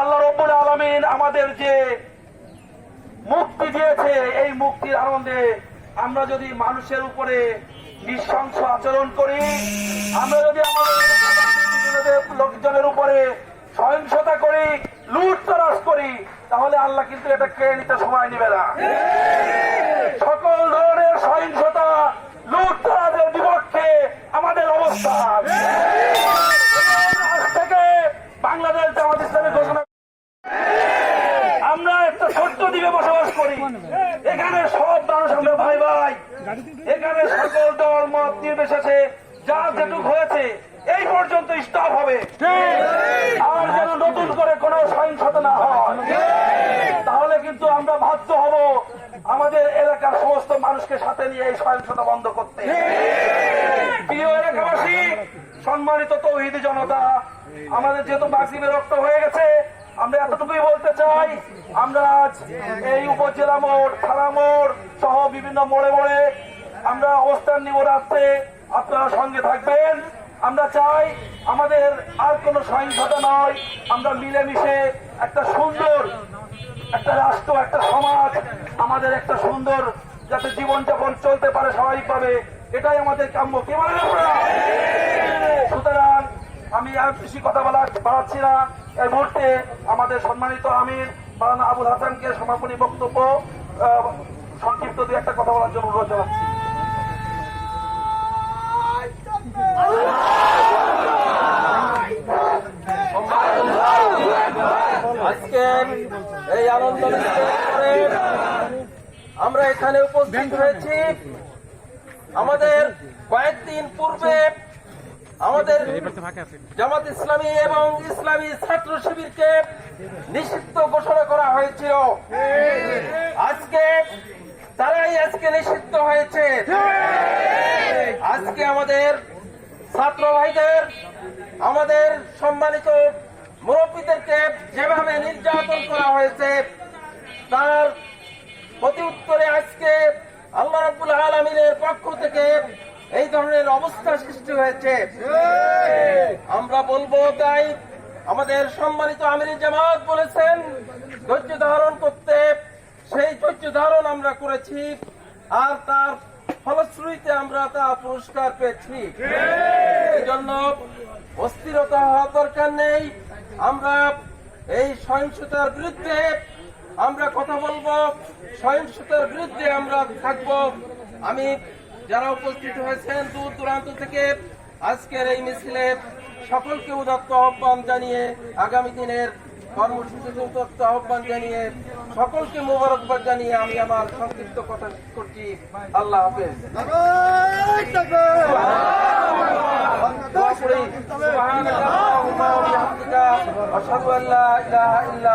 আল্লাহ রব্বুল আলমিন আমাদের যে মুক্তি দিয়েছে, এই মুক্তির আনন্দে আমরা যদি মানুষের উপরে নৃশংস আচরণ করি, আমরা যদি আমাদের লোকজনের উপরে সহিংসতা করি, লুট তরাস করি, তাহলে আল্লাহ কিন্তু এটা কেড়ে নিতে সময় নেবে না। সকল ধরনের সহিংসতা, লুট তরাজের বিপক্ষে আমাদের অবস্থান আজ থেকে বাংলাদেশ জামাত ইসলামী ঘোষণা আমরা একটা ছোট্ট দ্বীপে বসবাস করি। এখানে সব মানুষ আমরা ভাই ভাই। এখানে সকল দল, মত নির্বিশেষে যা যেটুক হয়েছে, এই পর্যন্ত স্টপ হবে। আর যেন নতুন করে কোনো সহিংসতা না হয়। তাহলে কিন্তু আমরা বাধ্য হব আমাদের এলাকার সমস্ত মানুষকে সাথে নিয়ে এই সহিংসতা বন্ধ করতে। প্রিয় এলাকাবাসী, সম্মানিত তৌহিদি জনতা, আমাদের যেহেতু বাসিমে রক্ত হয়ে গেছে আমরা এতটুকুই বলতে চাই, আমরা আজ এই উপজেলা মোড়, থানা মোড় সহ বিভিন্ন মোড়ে মোড়ে আমরা অবস্থান নিব রাত্রে। আপনারা সঙ্গে থাকবেন। আমরা চাই আমাদের আর কোনো সহিংসতা নয়। আমরা মিলেমিশে একটা সুন্দর একটা রাষ্ট্র, একটা সমাজ, আমাদের একটা সুন্দর যাতে জীবনযাপন চলতে পারে স্বাভাবিকভাবে। এটাই আমাদের কাম্য। কে বলেন আপনারা? সুতরাং আমি আর বেশি কথা বলা বাড়াচ্ছি না। এই মুহূর্তে আমাদের সম্মানিত আমির মাওলানা আবুল হাসানকে সমাপনী বক্তব্য সংক্ষিপ্ত দু একটা কথা বলার জন্য অনুরোধ জানাচ্ছি। এই আনন্দ আমরা এখানে উপস্থিত হয়েছি। আমাদের কয়েকদিন পূর্বে আমাদের জামাত ইসলামী এবং ইসলামী ছাত্র শিবিরকে নিষিদ্ধ ঘোষণা করা হয়েছিল। আজকে তারাই আজকে নিষিদ্ধ হয়েছে। আজকে আমাদের ছাত্র ভাইদের আমাদের সম্মানিত মুরব্বীদেরকে যেভাবে নির্যাতন করা হয়েছে তার প্রতি উত্তরে আজকে আল্লাহ রাব্বুল আলমিনের পক্ষ থেকে এই ধরনের অবস্থা সৃষ্টি হয়েছে। আমরা বলব তাই আমাদের সম্মানিত আমির জামাত বলেছেন ধৈর্য ধারণ করতে। সেই ধৈর্য ধারণ আমরা করেছি আর তার ফলশ্রুতিতে আমরা তা পুরস্কার পেয়েছি। এই জন্য অস্থিরতা হওয়া দরকার নেই। আমরা এই সহিংসতার বিরুদ্ধে আমরা কথা বলব সহিংসতার বিরুদ্ধে আমরা থাকব। আমি যারা উপস্থিত হয়েছেন দূর দূরান্ত থেকে, আজকের এই মিছিলে সকলকে উদাত্ত আহ্বান জানিয়ে, আগামী দিনের কর্মসূচিতে উদাত্ত আহ্বান জানিয়ে, সকলকে মোবারকবাদ জানিয়ে আমি আমার সংক্ষিপ্ত কথা করছি। আল্লাহ হাফেজ। ইল্লা